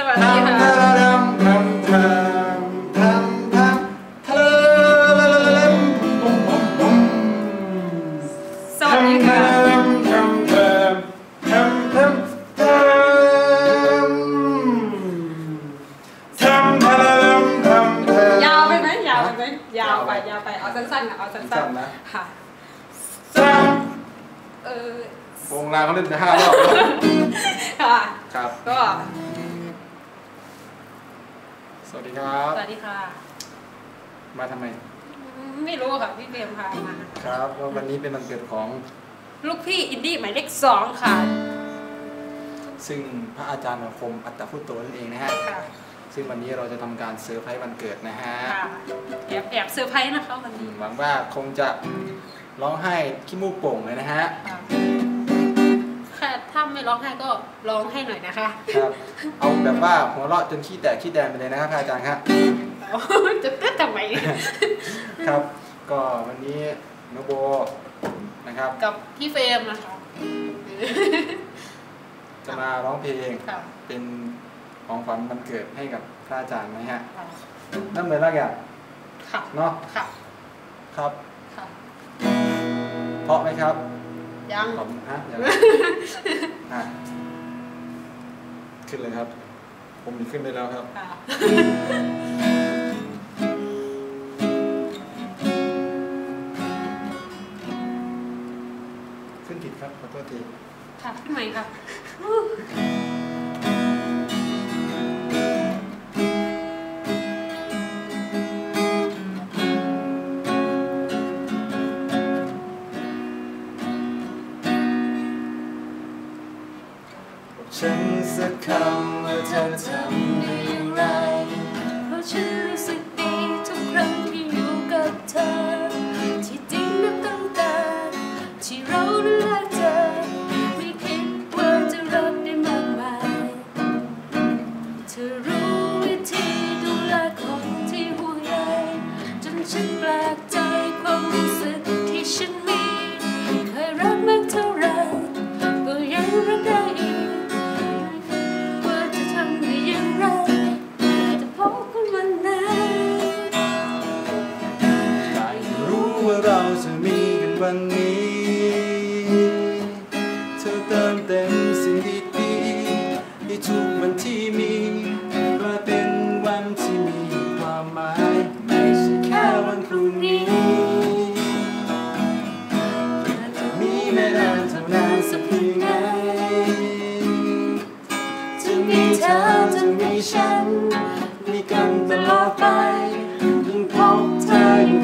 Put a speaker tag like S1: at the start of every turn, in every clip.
S1: สวัสดีค่ะสวัสดีค่ะ
S2: ยาวไปไหมยาวไปไหมยาวไปยาวไปเอาสั้นๆนะเอาสั้น
S1: ๆนะ
S2: ค่ะเออ
S1: วงลาเขาเล่นไปห้ารอบ
S2: ค่ะ
S1: ครับ
S2: ก็
S1: สวัสดีครับ
S2: สวัสดีค่ะ
S1: มาทำไม
S2: ไม่รู้ค่ะ พี่เบมพามา
S1: ครับว่าวันนี้เป็นวันเกิดของ
S2: ลูกพี่อินดี้หมายเลขสองค่ะ
S1: ซึ่งพระอาจารย์อาคมอัตตพุตโตนั่นเองนะฮะ
S2: ค่ะ
S1: ซึ่งวันนี้เราจะทำการเซอร์ไพรส์วันเกิดนะฮะ
S2: ค่ะแอบแอบเซอร์ไพรส์นะคะวัน
S1: อื
S2: นี้
S1: มหวังว่าคงจะร้องไห้ขี้มูกโป่งเลยนะฮะ
S2: ค่ะค่ะถ้า ไม่ร้องไห้ก็ร้องให้หน่อยนะคะ
S1: ครับเอาแบบว่าหัวเราะจนขี้แตกขี้แดงไปเลยนะครับพระอาจารย์ครับ
S2: จะเต้นทำไม
S1: ครับก็วันนี้น้องโบนะครับ
S2: กับพี่เฟรมนะคะ
S1: จะมาร้องเพลง
S2: ค่ะ
S1: เป็นของขวัญวันเกิดให้กับพระอาจารย์นะฮะ
S2: ค่ะ
S1: นั่นเลยละกัน
S2: ค่ะ
S1: เนาะ
S2: ค่ะ
S1: ครับ
S2: ค่ะ
S1: เพราะไหมครับ
S2: ยัง
S1: ขอบคุณฮะเดี๋ยวอะขึ้นเลยครับ ผมมีขึ้นได้แล้วครับ
S2: ค่ะ
S1: ขึ้นผิดครับขอโทษที
S2: ค่ะพี่ใหม่ค่ะ
S1: ฉันสักคำว่าเธอทำได้อย่างไร
S3: เพราะฉัน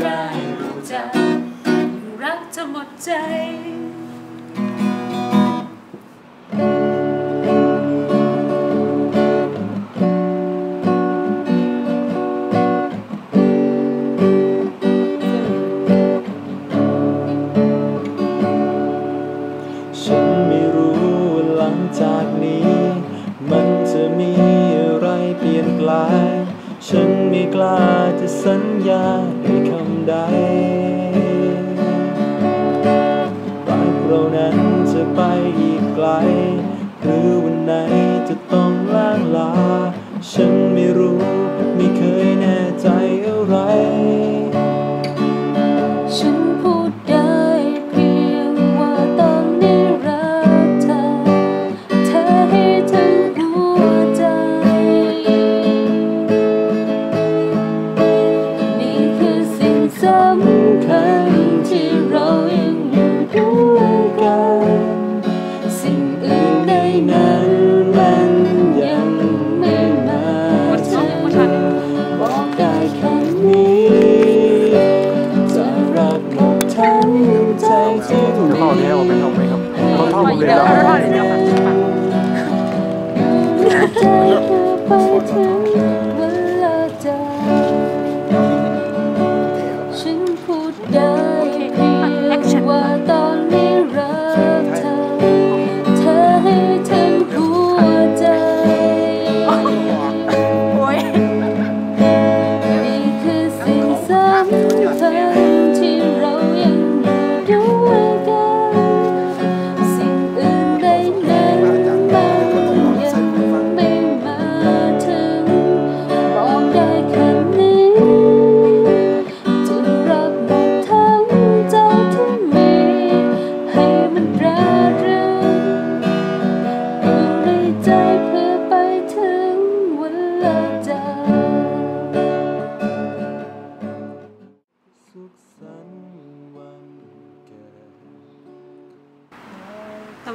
S3: ได้รู้ใจรักเธ
S1: อหมด
S3: ใจ
S4: ฉันไม่รู้หลังจากนี้ มันจะมีอะไรเปลี่ยนแปลงฉันไม่กล้าจะสัญญา ด้ว
S3: ที่มี
S1: ข้อนี้เอา
S3: ไปท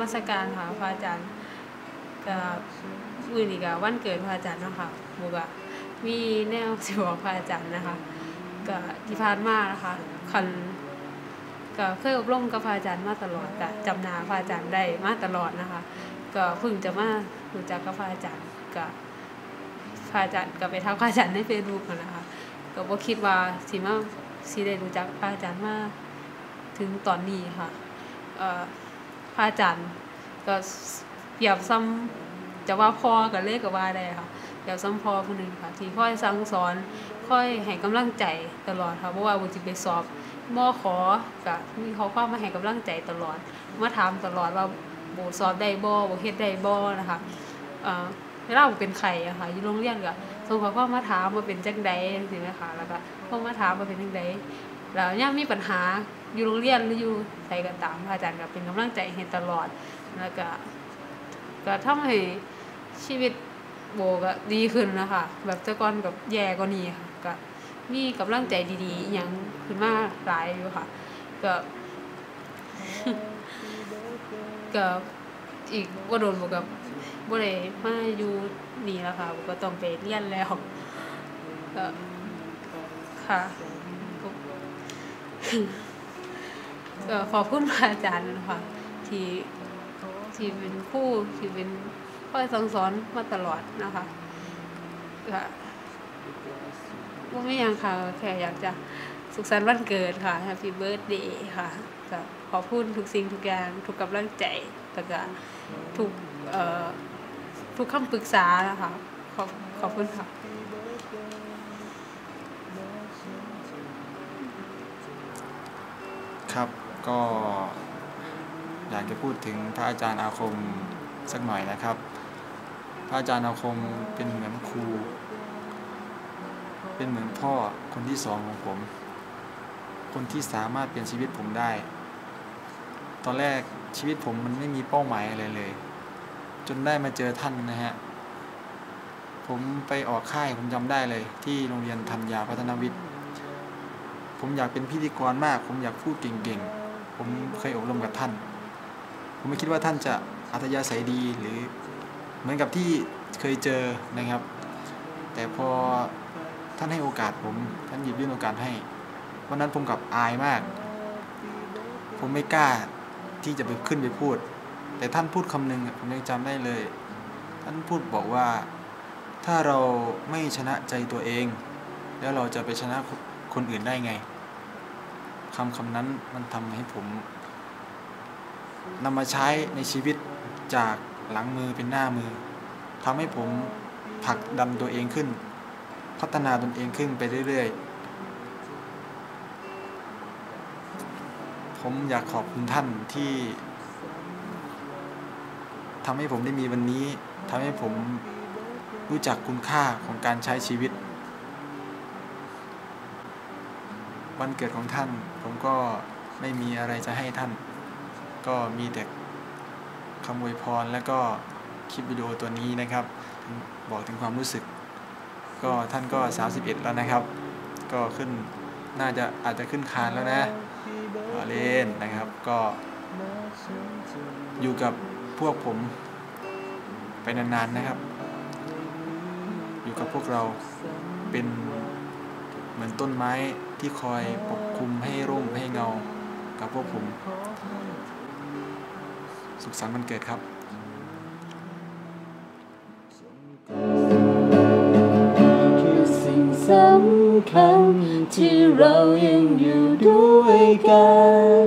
S2: มัสการค่ะพระอาจารย์ก็มื้อนี้ก็วันเกิดพระอาจารย์เนาะค่ะหมูก็มีแนวสิบอกพระอาจารย์นะคะก็ที่ผ่านมากนะคะคันก็เคยอบรมกับพระอาจารย์มาตลอดก็จำนาพระอาจารย์ได้มาตลอดนะคะ ก็เพิ่งจะมารู้จักกับพระอาจารย์ก็พระอาจารย์ก็ไปทักพระอาจารย์ใน Facebook นั่นนะคะก็บ่คิดว่าสิมาสิได้รู้จักพระอาจารย์มาถึงตอนนี้ค่ะ เอ่อ ระอาจารย์ก็เปรียบซ้ำจะว่าพ่อกับเลขก็ว่าได้ค่ะเปรียบซ้ำพ่อผู้หนึ่งค่ะที่คอยสั่งสอนคอยให้กำลังใจตลอดค่ะเพราะว่าบ่สิไปสอบมอขอก็มีข้อความมาให้กำลังใจตลอดมาถามตลอดว่าโบสอบได้บ่บ่เฮ็ดได้บ่นะคะเอ่อเวลาบ่เป็นไข้อะค่ะอยู่โรงเรียนก็ส่งข้อความมาถามว่าเป็นจังใดจังซี่นะคะแล้วก็โทรมาถามว่าเป็นจังใดแล้วยามมีปัญหา อยู่โรงเรียนหรืออยู่ไสก็ตามพระอาจารย์ก็เป็นกำลังใจให้ตลอด แล้วก็ก็ทำให้ชีวิตโบก็ดีขึ้นนะคะแบบแต่ก่อนกับแย่กว่านี้ค่ะก็มีกำลังใจดีๆอหยังขึ้นมาหลายอยู่ค่ะก็ก็อีกบ่โดนบ่กับบ่ได้มาอยู่นี่แล้วค่ะบ่ก็ต้องไปเรียนแล้วก็ค่ะ ก็ขอบคุณพระอาจารย์นะคะที่ที่เป็นคู่ที่เป็นคอยสั่งสอนมาตลอดนะคะก็ว่าไม่ยังค่ะแค่อยากจะสุขสันต์วันเกิดค่ะ Happy Birthday ค่ะก็ขอบคุณทุกสิ่งทุกอย่างทุกกำลังใจแล้วก็ทุกเอ่อทุกคำปรึกษานะคะขอบขอบคุณค่ะ
S1: ครับ ก็อยากจะพูดถึงพระอาจารย์อาคมสักหน่อยนะครับ พระอาจารย์อาคมเป็นเหมือนครู เป็นเหมือนพ่อคนที่สองของผม คนที่สามารถเปลี่ยนชีวิตผมได้ ตอนแรกชีวิตผมมันไม่มีเป้าหมายอะไรเลย จนได้มาเจอท่านนะฮะ ผมไปออกค่ายผมจำได้เลย ที่โรงเรียนธัญญาพัฒนวิทย์ ผมอยากเป็นพิธีกรมาก ผมอยากพูดเก่งๆ ผมเคยอบรมกับท่าน ผมไม่คิดว่าท่านจะอัธยาศัยดีหรือเหมือนกับที่เคยเจอนะครับ แต่พอท่านให้โอกาสผมท่านหยิบยื่นโอกาสให้วันนั้นผมกับอายมาก ผมไม่กล้าที่จะไปขึ้นไปพูด แต่ท่านพูดคำหนึ่งผมยังจำได้เลย ท่านพูดบอกว่า ถ้าเราไม่ชนะใจตัวเอง แล้วเราจะไปชนะคนอื่นได้ไง คำคำนั้นมันทำให้ผมนำมาใช้ในชีวิตจากหลังมือเป็นหน้ามือทำให้ผมผลักดันตัวเองขึ้น พัฒนาตนเองขึ้นไปเรื่อยๆ ผมอยากขอบคุณท่านที่ทำให้ผมได้มีวันนี้ทำให้ผมรู้จักคุณค่าของการใช้ชีวิต วันเกิดของท่าน ผมก็ไม่มีอะไรจะให้ท่าน ก็มีแต่คำอวยพรแล้วก็คลิปวิดีโอตัวนี้นะครับ บอกถึงความรู้สึก ก็ท่านก็ 31 แล้วนะครับ ก็ขึ้นน่าจะอาจจะขึ้นคานแล้วนะเล่นนะครับก็อยู่กับพวกผมไปนานๆนะครับ อยู่กับพวกเราเป็น เหมือนต้นไม้ที่คอยปกคลุมให้ร่มให้เงา กับพวกผม สุขสันต์วันเกิดครับ
S4: คือสิ่งสำคัญที่เรายังอยู่ด้วยกัน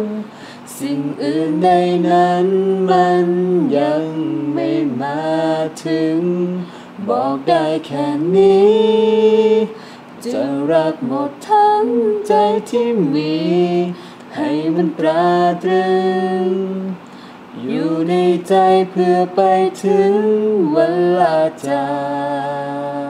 S4: สิ่งอื่นใดนั้นมันยังไม่มาถึง บอกได้แค่นี้ จะรักหมดทั้งใจที่มี ให้มันตราตรึง อยู่ในใจเพื่อไปถึงเวลาจาก